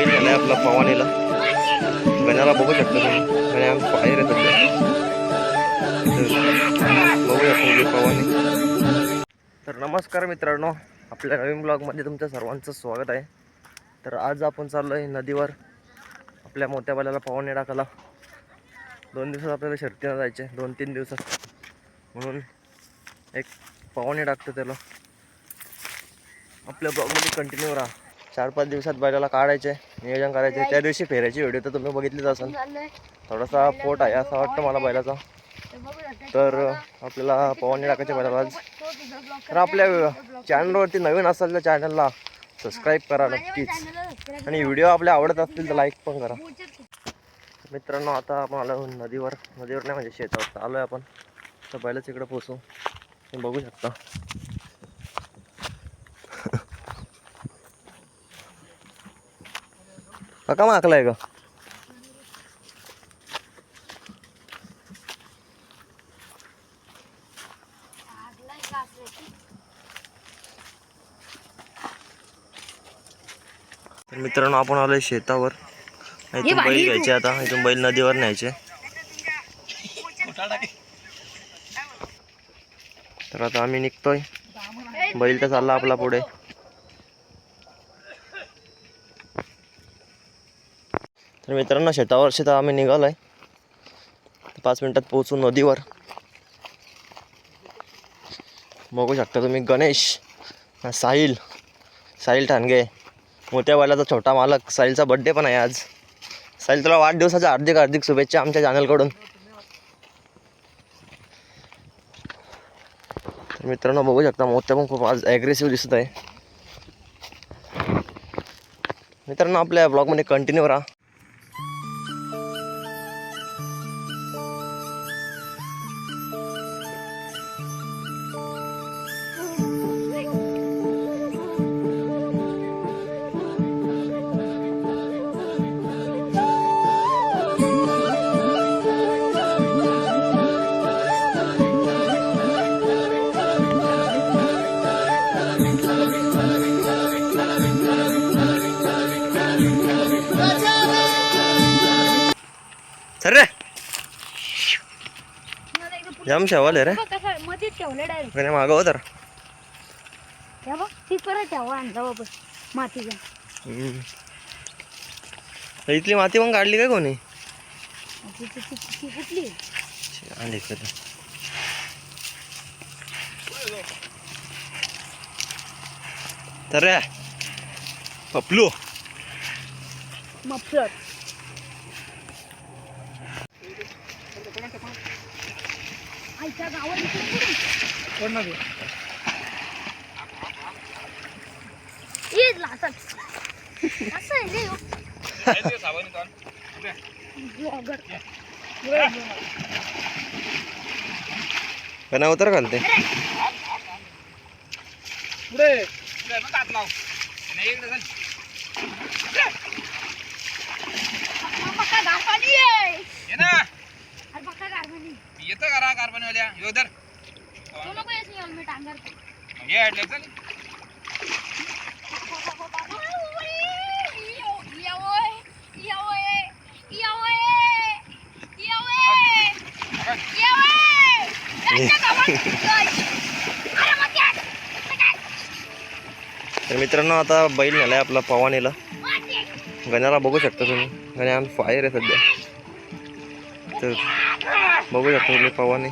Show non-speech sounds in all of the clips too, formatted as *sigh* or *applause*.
आता बैल नेलाय आपला पवानेला. गण्याला बघू शकतो गण्या बाहेर आहे बघू शकतो तर नमस्कार मित्रांनो आपल्या नवीन ब्लॉगमध्ये तुमच्या सर्वांचं स्वागत आहे. तर आज आपण चाललो आहे नदीवर आपल्या मोठ्या बैलाला पवाने टाकायला. दोन दिवसात आपल्याला शर्तीनं जायचे दोन तीन दिवसात. म्हणून एक पवाने टाकतो त्याला. आपल्या ब्लॉगमध्ये कंटिन्यू राहा. चार पाच दिवसात बैलाला काढायचे नियोजन करायचे. त्या दिवशी फेरायची व्हिडिओ तर तुम्ही बघितलीच असेल. थोडासा पोट आहे असं वाटतं मला बैलाचा. तर आपल्याला पवानी टाकायचे बैलाला आज. तर आपल्या चॅनलवरती नवीन असाल तर चॅनलला सबस्क्राईब करा नक्कीच. आणि व्हिडिओ आपल्या आवडत असतील तर लाईक पण करा. मित्रांनो आता आपण आलो नदीवर. नदीवर नाही म्हणजे शेतावर. आलो आहे आपण. तर बैलाच इकडे पोचू तुम्ही बघू शकता. काका माकला आहे का तर मित्रांनो आपण आलोय शेतावर. इथून बैल घ्यायचे आता इथून बैल नदीवर न्यायचे. तर आता आम्ही निघतोय. बैल तर चालला आपला पुढे. तर मित्रांनो शेतावर शेता आम्ही निघालो आहे पाच मिनटात पोहोचू नदीवर. बघू शकता तुम्ही गणेश साहिल साहिल ठाणगे मोठ्या छोटा मालक साहिलचा बड्डे पण आहे आज. साहिल तुला वाढदिवसाच्या हार्दिक हार्दिक शुभेच्छा आमच्या चॅनलकडून तर मित्रांनो बघू शकता मोत्या पण खूप आज ॲग्रेसिव्ह दिसत आहे. मित्रांनो आपल्या ब्लॉगमध्ये कंटिन्यू राहा जाम शेवाल रे. ठेवलं डायरेक्ट गण्या मागव तर. बघ ती परत ठेवा हम्म. इथली माती पण काढली काय कोणी? ती ती- ती- ती कुठली? आली इकडे. तर रे पपलू. मफलर. आईच्या गावात इकडे कुठे? ये लाटत. असं आहे रे. Vlogger. गण्या उतर घालते. मग बघा गारपाणी आहे. अरे बघा येतं करा कार्बनवाल्या योदर तू नको येस मी helmet अंगावर. हे ॲडलं चल या ओय, या ओय, या ओय, या ओय, या ओय. त्यांच्या गावात जाय. अरे मग त्या- तर मित्रांनो आता बैल नेलाय आपला पवानीला. गण्याला बघू शकता तुम्ही गण्या फायर आहे सध्या तर बघू शकता तुम्ही पवानी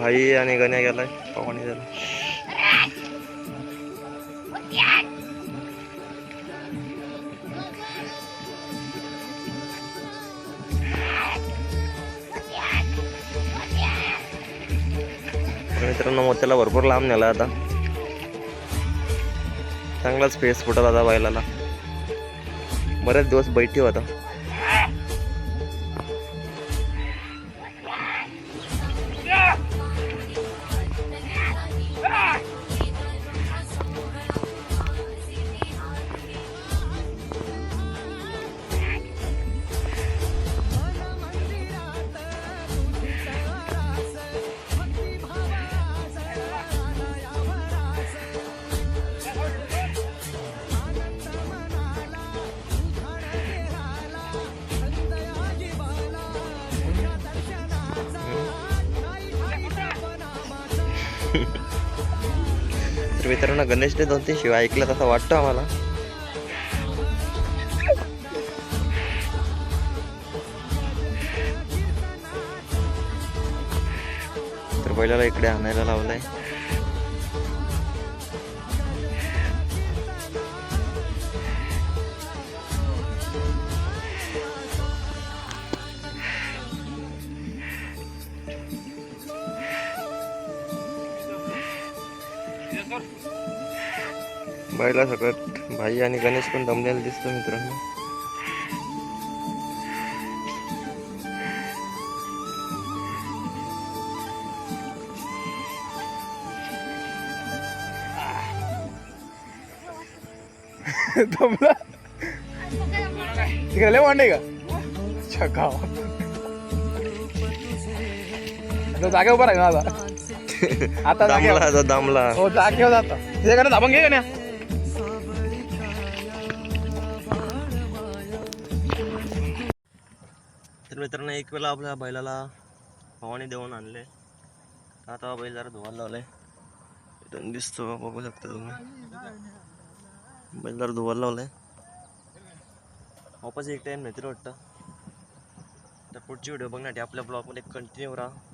भाई आणि गण्या गेलाय. पवानी झाला तर मित्रांनो मोत्याला भरपूर लांब नेला आता. चांगलाच फेस फुटला आता बैलाला. बराच दिवस बैठी होता. मित्रांना गणेश डे दोन तीन शिवाय ऐकलं तसं वाटतं आम्हाला. तर बैलाला इकडे आणायला लावलंय. बैला सकट भाई आणि गणेश पण दमलेला दिसतो मित्रांनो. *laughs* दमला? तिकडे लय वांडे का? अच्छा गाव आता उभा राहा आता. आता दामला आता दामला. हो जाता दाबून घे का नाही? तर मित्रांनो एक वेळा आपल्या बैलाला फवानी देऊन आणले. आता बैल जरा धुवायला लावलाय. इथून दिसतो बघू शकता तुम्ही. बैल जरा धुवायला लावलाय. वापस एक टाइम मित्र वाटतं. तर पुढची व्हिडिओ बघण्यासाठी आपल्या ब्लॉगमध्ये कंटिन्यू राहा.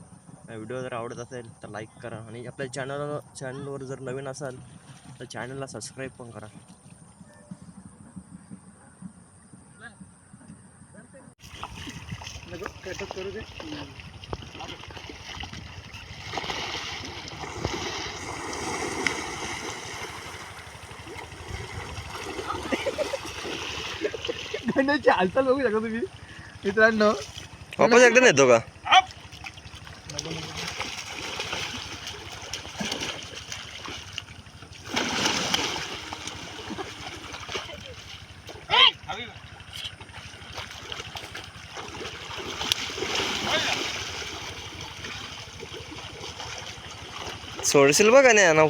व्हिडिओ जर आवडत असेल तर लाईक करा आणि आपल्या चॅनल चॅनलवर जर नवीन असाल तर चॅनलला सबस्क्राईब पण करा. हालचाल बघू शकता तुम्ही. मित्रांनो वापस एकदा नेतो का? सोडशील बघा नाही ना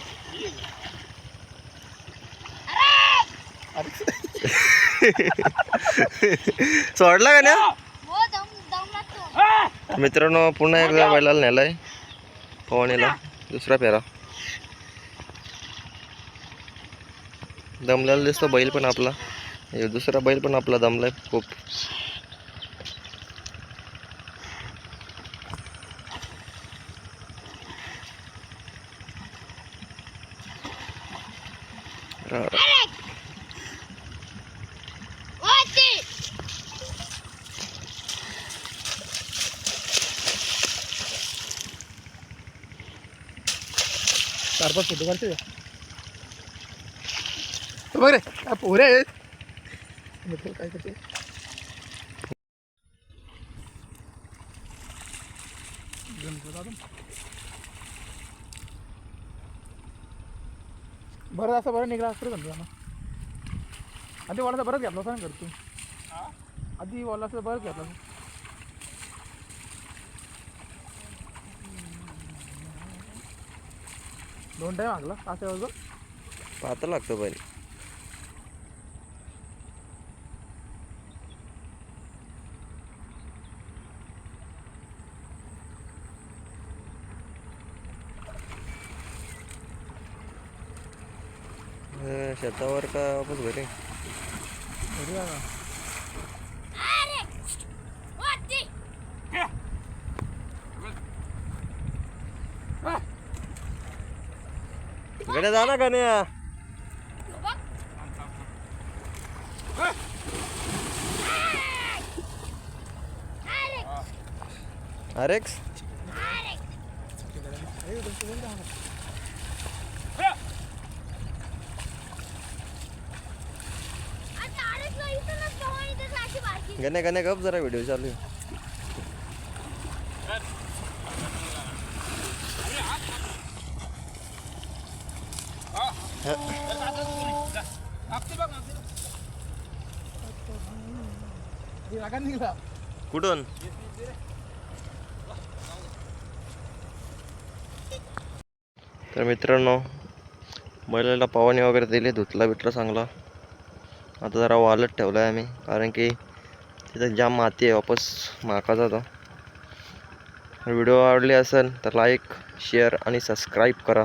सोडला का नाही? मित्रांनो पुन्हा एकदा बैलाला नेलाय. पवणीला दुसरा फेरा. दमलेला दिसतो बैल पण आपला. दुसरा बैल पण आपला दमलाय खूप. रा- वरती चार पाच फोटो काढते बघ रे काय पोरे आहेत काय करते बरं असं बरं निघाला असतं समजा ना आधी वाला बरंच घेतला असं ना करतो आधी वाला असं बरंच घेतला. दोन टाईम मागला असं पाहता लागतो बैल शेतावर का वापस घरी? घरी आला. वरती इकडे जा ना कन्या बघ अरेक्स आता अडकलं इथं नसतं हो, इथं अशी बारकी गण्या गण्या गप जरा व्हिडिओ चालू आहे. कुठून तर मित्रांनो बैलाला पवानी वगैरे दिले धुतला बिटला चांगला आता जरा वालत ठेवला आहे आम्ही कारण की इथं जाम माती आहे वापस माका जातो व्हिडिओ आवडले असेल तर लाईक शेअर आणि सबस्क्राईब करा.